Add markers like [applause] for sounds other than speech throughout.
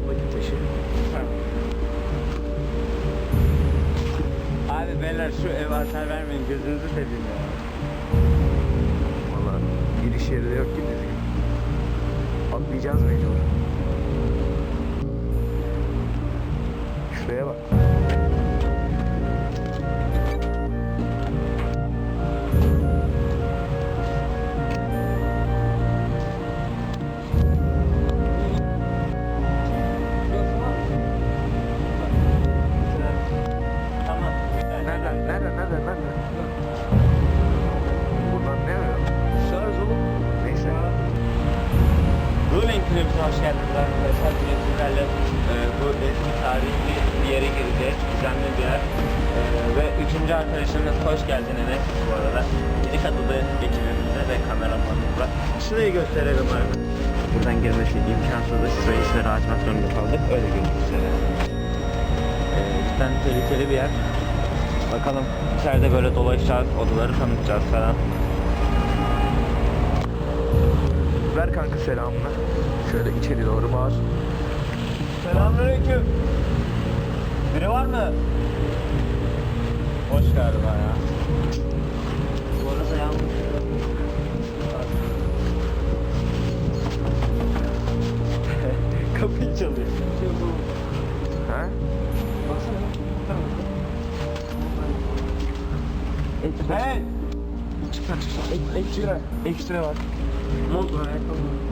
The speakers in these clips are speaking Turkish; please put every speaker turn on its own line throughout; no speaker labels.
At bakayım taşı.
Abi beyler şu eve hasar vermeyin gözünüzü seveyim ya.
Valla giriş yeri de yok ki düzgün. Atlayacağız mecbur. Şuraya bak. Buradan
girmesi imkansızdı. Şurayı şöyle açmak zorunda kaldık. Öyle gözüküyor. E, cidden tehlikeli bir yer. Bakalım içeride böyle dolaşacağız, odaları tanıtacağız falan.
Ver kanka selamını. Şöyle içeri doğru bağır.
Selamünaleyküm. Biri var mı? Hoş galiba ya.
Çıkar. Ek, ekstra. Ekstra var.
Mont var ayakkabı.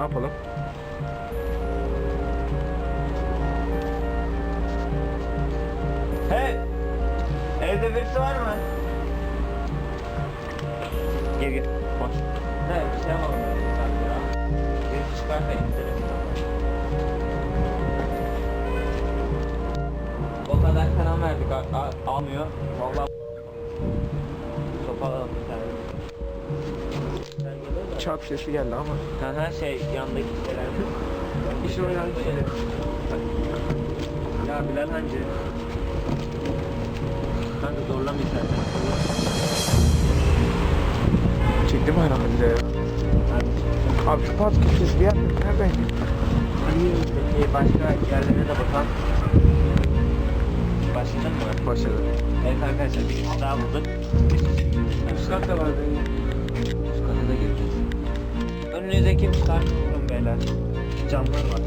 Ne yapalım?
Hey! Evde birisi var mı?
Gel gel. Boş.
Ne? Bir şey yapalım. ya. Birisi çıkarsa indirelim. O kadar selam verdik. almıyor. Vallahi sopalalım bir tane.
Çarp sesi geldi ama.
Hı şey yandaki şeyler.
İşte o yanlış şeyler.
Ya Bilal Hancı. Kanka zorlama istersen.
Çektim ayranı bir de ya. Abi şu pat köşesi bir yer mi? Neredeydi?
Peki başka yerlerine de bakalım. Başladın mı?
Başladı.
Evet arkadaşlar bir daha bulduk. Üst kat da vardı. Üst gireceğiz. Önünüzdeki kart vurun beyler. Camlar var.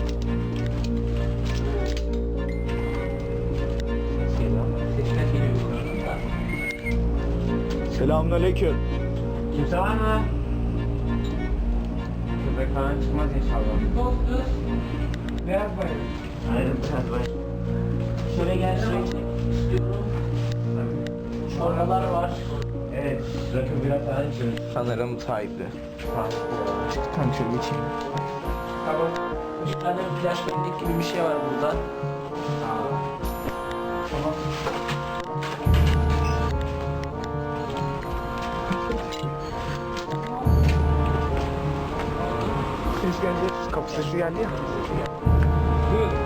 Selamünaleyküm.
Kimse var mı? Köpek falan çıkmaz inşallah.
Beyaz bayrak.
Hayır biraz var. Şöyle gel şöyle çek. Çorbalar var. Rakı biraz daha içiyoruz.
Sanırım sahipli.
Ha.
Kanka şöyle geçeyim.
Tamam. Bir flash bellek gibi bir şey var burada. Tamam.
Ses geldi. Kapı sesi geldi ya.
Buyurun. [laughs]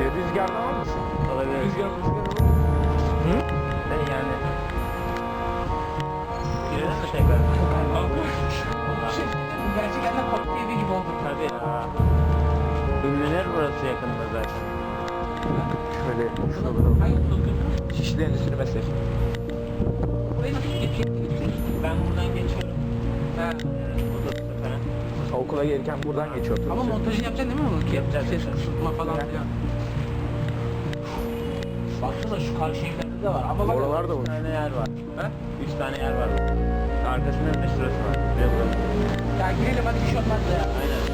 Ya rüzgarlı var mısın?
Olabilir.
Rüzgar rüzgar. Buraya gittik gittik gittik.
Ben buradan geçiyorum.
Ha.
Okula gelirken buradan geçiyor.
Ama montajını yapacaksın değil mi onu?
Yapacağız,
Ses
yapacağız.
kısıtma falan filan. Baksana şu karşı evlerde de var. Ama bak.
Oralar da
Üç
var.
tane yer var.
Ha?
Üç tane yer var. Arkasında da şurası var. Bir de burası.
Ya Ya girelim hadi bir şey olmaz ya.
Aynen.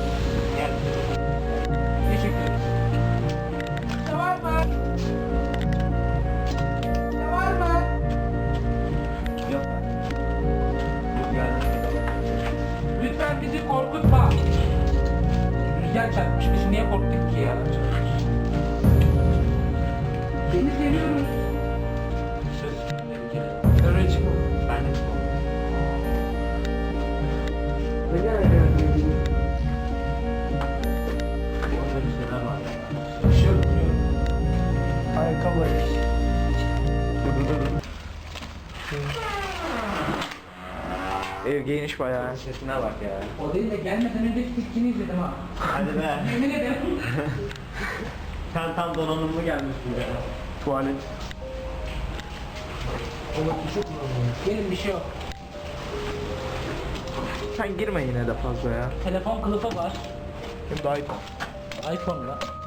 Rüzgar çarpmış. Biz niye korktuk ki ya? Seni seviyorum.
Ev geniş bayağı.
Sesine bak ya.
O değil de gelmeden önce Türkçini izledim ha.
Hadi be. [laughs]
Yemin ederim. [laughs]
Sen tam donanımlı gelmişsin ya.
Tuvalet.
Benim bir şey yok.
Sen girme yine de fazla ya.
Telefon kılıfı var.
Hem daha iyi.
iPhone'la.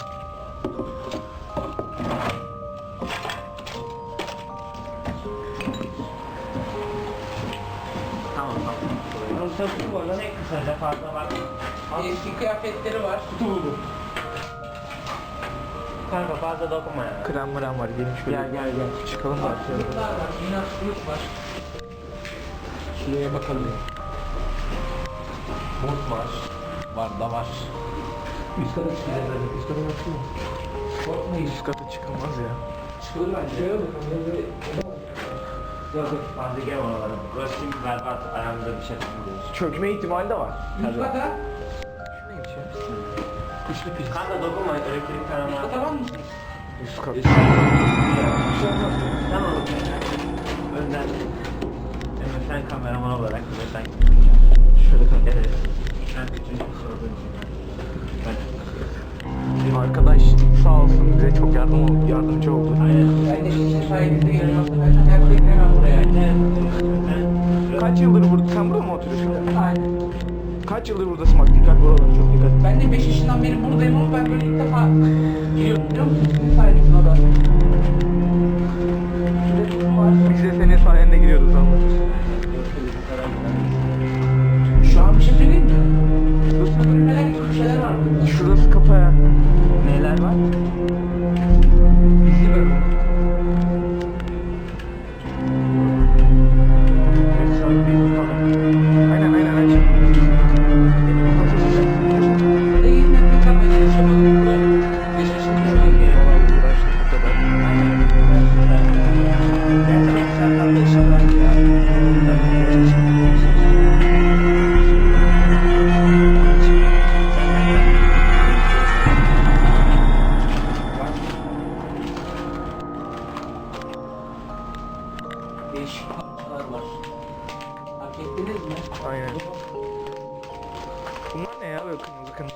Bu arada ne kısaca fazla bak.
Eski kıyafetleri var.
Kanka fazla dokunma ya.
Krem mrem var gelin şöyle.
Gel gel gel.
Çıkalım da.
Bunlar var. Minaslık var. Şuraya bakalım. Mont var. Var da var. Üst kata çıkıyor. Üst kata baksana. Korkmayın.
Üst kata çıkılmaz ya.
Çıkılır bence. Şöyle bakalım.
Yok yok fazla gel oralara. Burası çünkü berbat. Ayağımda bir şey tutuyoruz.
Çökme ihtimali de var.
Üst kata.
Şu neymiş ya?
Kanka dokunma elektrik
Üst
kanama.
kata var mısın?
Üst kat.
Tamam. Önden. Emre sen kameraman olarak ve sen
Şöyle kal.
Evet. Sen üçüncü sorduğun için. Ben.
Arkadaş sağ olsun bize çok yardım oldu, yardımcı oldu. Kaç yıldır burada, sen burada mı oturuyorsun?
Aynen.
Kaç yıldır buradasın bak dikkatli olalım çok dikkat.
Ben de 5 yaşından beri buradayım ama ben böyle ilk defa giriyorum sayenizde o da.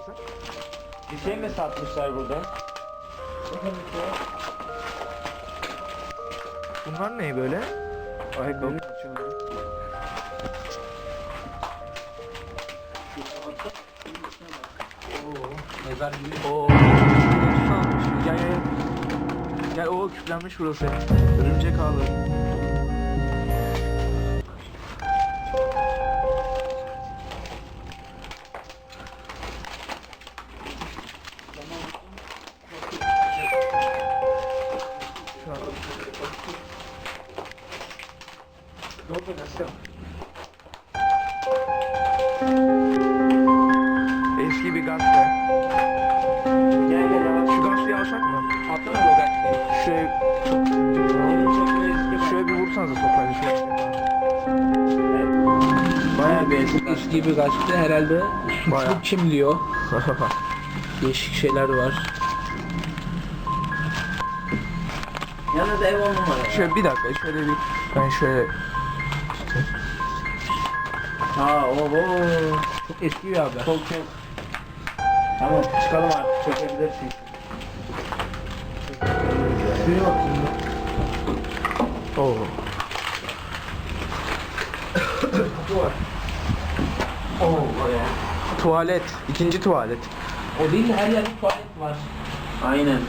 Kırmızı?
Bir şey mi satmışlar burada?
Bunlar ne böyle? Ayakkabı.
Mezar gibi.
Oo. Gel gel gel. Gel o küflenmiş burası. Örümcek ağları. Eski bir gazete.
Gel gel yavaş.
Şu gazeteyi alsak mı?
Atlama bu gazeteyi.
Şöyle şöyle bir vursanıza sopayla şöyle.
Bayağı bir eski.
Eski bir gazete herhalde.
Bayağı.
Suçluk kimliyor. [laughs] Değişik şeyler var.
Yalnız ev on numara.
şöyle bir dakika şöyle bir ben şöyle
Ha oho.
Çok eski bir haber.
Çok çok. Tamam çıkalım artık çökebilirsin.
Şuraya bakayım.
Oo.
Oo ya.
Tuvalet. ikinci tuvalet.
O değil her yerde tuvalet var.
Aynen.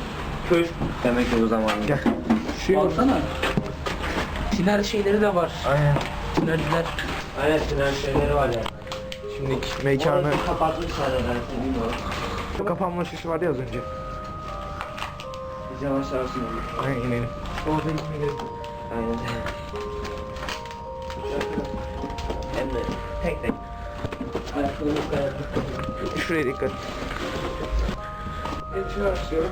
Köşk demek ki o zaman.
Gel.
Şuraya baksana. Tiner şeyleri de var.
Aynen.
Tinerciler.
Aynen tünel şeyleri var yani.
şimdi mekanı
Orası kapatmışlar nedense bilmiyorum.
kapanma sesi vardı ya az önce.
Biz yavaş yavaş inelim.
Aynen inelim. Orada gitmeyelim.
Aynen. Hem de tek tek.
Ayaklarımız kayar.
Şuraya dikkat. Geçiyor başlıyorum.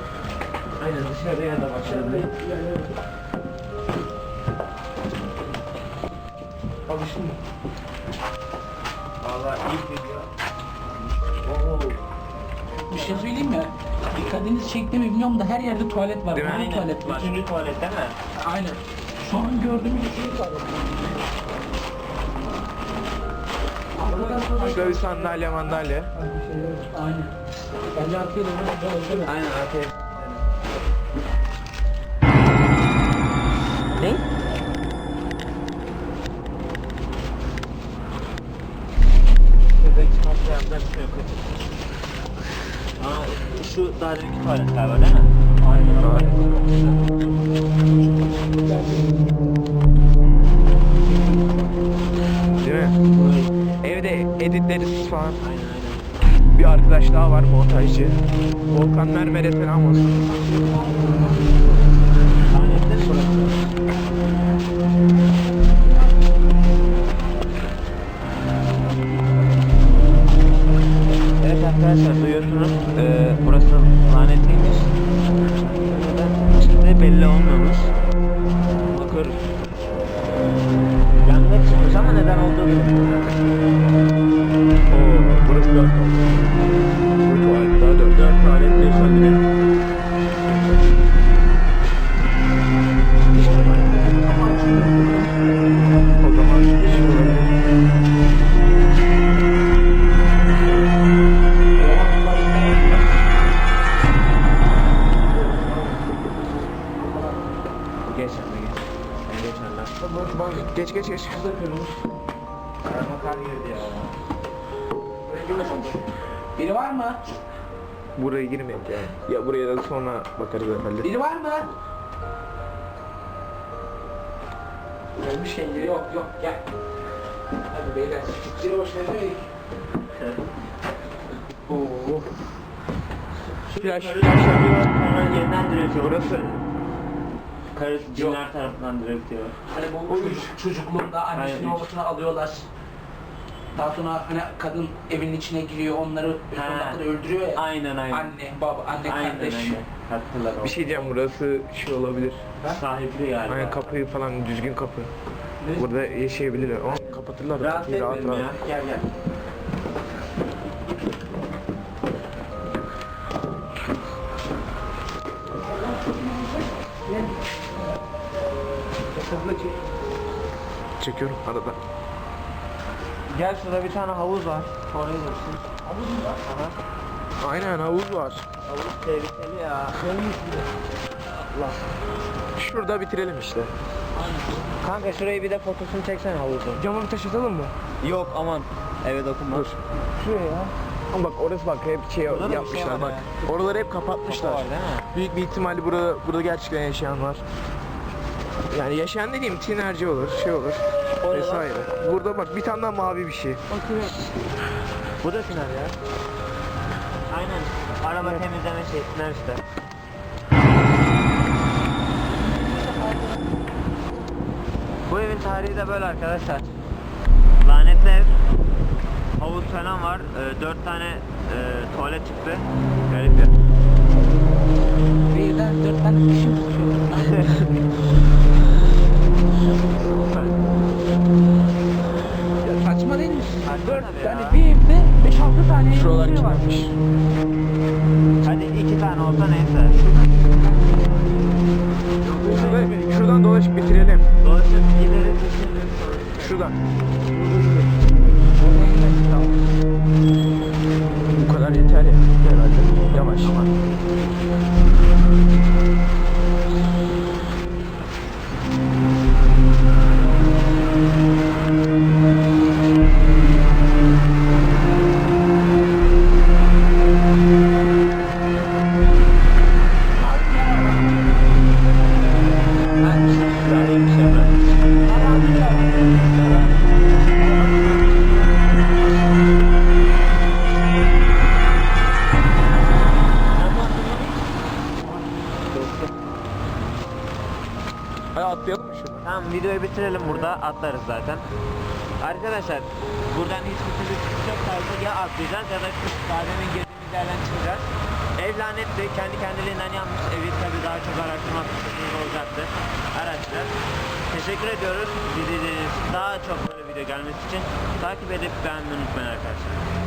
Aynen dışarıya da başladı.
Alıştın mı?
Valla iyi gidiyor. Oo.
Bir şey söyleyeyim mi? Dikkatinizi çekti mi bilmiyorum da her yerde tuvalet var.
Değil mi?
Aynen.
tuvalet var?
Üçüncü tuvalet değil mi?
Aynen. Şu an gördüğümüz üçüncü tuvalet. Arkadan
Şurada bir sandalye mandalye.
Aynen. Bence arkaya doğru?
Aynen arkaya. Aa, şu dairedeki tuvalet galiba değil mi?
Aynen.
Değil. Evde editleriz falan.
Aynen aynen.
Bir arkadaş daha var montajcı. Volkan Mermer'e selam olsun.
Burası
dört oldu. Bu tuvalet daha dört.
4 tuvalet 5 öldüre
O zaman şu olabilir.
Geç anne geç geç anne
Geç geç geç.
Ayağıma kar girdi ya
Biri var mı?
Buraya girmeyin yani. Ya buraya da sonra bakarız herhalde.
Biri var mı? Ölmüş kendini yok yok gel. Hadi beyler. Biri hoş geldin. Oo.
Flash,
yeniden diretiyor
Burası.
Karısı cinler tarafından diretiyor
Hani bu çocuk- çocukluğunda annesini
Aynen.
babasını alıyorlar. Daha sonra hani kadın evin içine giriyor onları son
Ha.
dakikada öldürüyor ya.
Aynen aynen
Anne, baba, anne,
Aynen
kardeş.
aynen Hatırladım
Bir şey diyeceğim burası şey olabilir.
Sahipli galiba
Hani kapıyı falan düzgün kapı. Burada yaşayabilirler. Ama kapatırlar da
Rahat
kapıyı rahat rahat.
ya Gel gel
Çekiyorum arada.
Gel şurada bir tane havuz var Oraya dursun
Havuz mu var?
Aha
Aynen havuz var.
Havuz tehlikeli ya Allah
Şurada bitirelim işte.
Kanka şurayı bir de fotosunu çeksene havuzun
Camı bir taş atalım mı?
Yok aman eve dokunma
Dur.
Şuraya
Ama bak orası bak hep şey
Burada şey
yapmışlar
var
bak.
ya.
Oraları hep kapatmışlar.
var?
Büyük bir ihtimalle burada burada gerçekten yaşayan var. Yani yaşayan dediğim tinerci olur, şey olur
Orada-
vesaire. Burada bak bir tane daha mavi bir şey.
Bu da tiner ya. Aynen. Araba temizleme şey tiner işte. Bu evin tarihi de böyle arkadaşlar. Lanetli ev. Havuz falan var. Ee, dört tane e, tuvalet çıktı. Garip bir.
Birden dört
Hadi
atlayalım mı şuradan?
Tamam videoyu bitirelim burada atlarız zaten. Arkadaşlar buradan hiçbir türlü yok sadece ya atlayacağız ya da şu daha demin girdiğimiz yerden çıkacağız. Ev lanetti kendi kendiliğinden yanmış evi tabi daha çok araştırma fırsatımız olacaktı. Araçlar. Teşekkür ediyoruz. Bizi daha çok böyle video gelmesi için takip edip beğenmeyi unutmayın arkadaşlar.